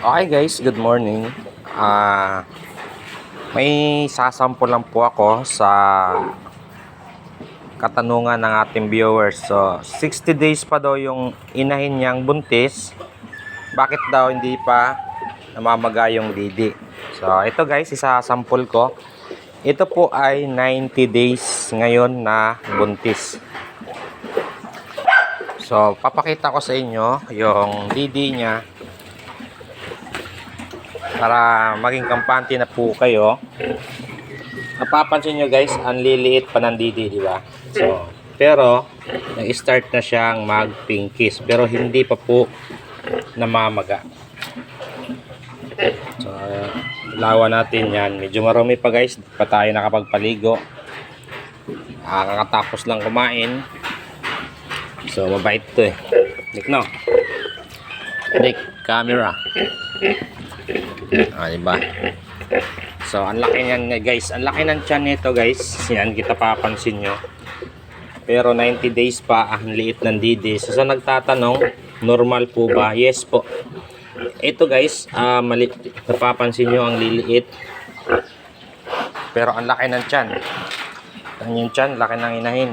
Okay guys, good morning. Ah, may sasample lang po ako sa katanungan ng ating viewers. So, 60 days pa daw yung inahin niyang buntis. Bakit daw hindi pa namamaga yung didi? So, ito guys, isasample ko. Ito po ay 90 days ngayon na buntis. So, papakita ko sa inyo yung didi niya para maging kampante na po kayo. Napapansin nyo guys, ang liliit pa ng didi, di ba? So, pero, nag-start na siyang mag-pinkies. Pero hindi pa po namamaga. So, lawa natin yan. Medyo marumi pa guys. Pa tayo nakapagpaligo. Ah, kakatapos lang kumain. So, mabait to eh. Nick, no? Nick, camera. Ah, diba? So, ang laki niyan guys. Ang laki ng tiyan nito guys. Yan, kita papansin nyo. Pero 90 days pa, ang liit ng didi. So, sa nagtatanong, normal po ba? Yes po. Ito guys, ah, mali napapansin nyo ang liliit. Pero ang laki ng tiyan. Yan yung tiyan, laki ng inahin.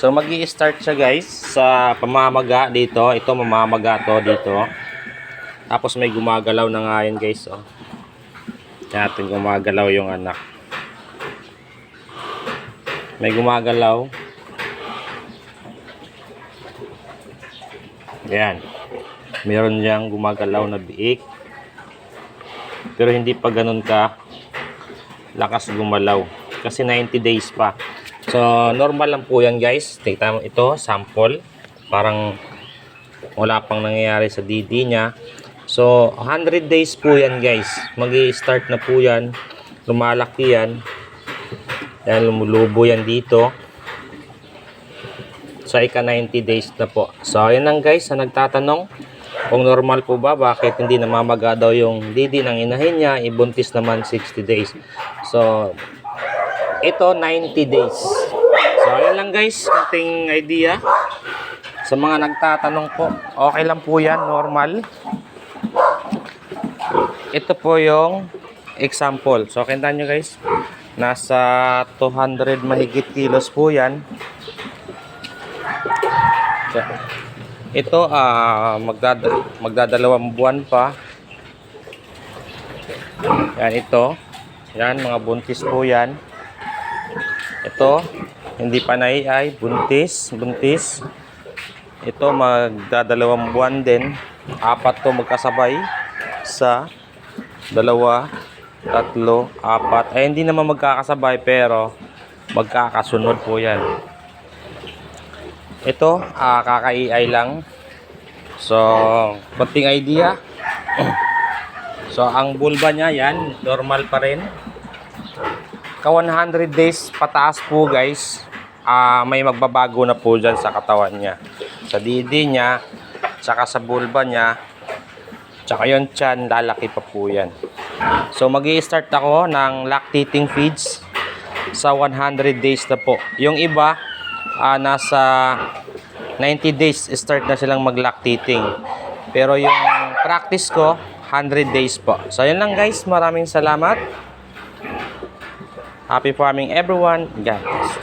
So, mag start siya guys sa pamamaga dito. Ito, mamamaga to dito. Tapos may gumagalaw na nga yun guys. Oh. Natin gumagalaw yung anak. May gumagalaw. Ayan. Meron diyang gumagalaw na biik. Pero hindi pa ganun ka lakas gumalaw. Kasi 90 days pa. So, normal lang po yan guys. Tignan mo ito, sample. Parang wala pang nangyayari sa DD niya. So, 100 days po yan guys. mag start na po yan. Lumalaki yan. Yan, lumulubo yan dito. So, ika 90 days na po. So, yan lang guys. Sa nagtatanong kung normal po ba, bakit hindi namamaga daw yung didi ng inahin niya, ibuntis naman 60 days. So, ito 90 days. So, yan lang guys. Kunting idea. Sa mga nagtatanong po, okay lang po yan, normal. Ito po yung example. So, kinta nyo guys, nasa 200 mahigit kilos po yan. So, ito, ah magdad magdadalawang buwan pa. Yan, ito. Yan, mga buntis po yan. Ito, hindi pa naiay, buntis, buntis. Ito, magdadalawang buwan din. Apat to magkasabay sa dalawa, tatlo, apat. Ay, hindi naman magkakasabay pero magkakasunod po yan. Ito, ah, kakaiay lang. So, konting idea. So, ang bulba niya yan, normal pa rin. Ka 100 days pataas po guys, ah, may magbabago na po dyan sa katawan niya. Sa didi niya, tsaka sa bulba niya, tsaka yung tiyan, lalaki pa po yan. So, mag start ako ng lactating feeds sa 100 days na po. Yung iba, ah, nasa 90 days start na silang mag-lactating. Pero yung practice ko, 100 days po. So, yun lang guys. Maraming salamat. Happy farming everyone. God bless.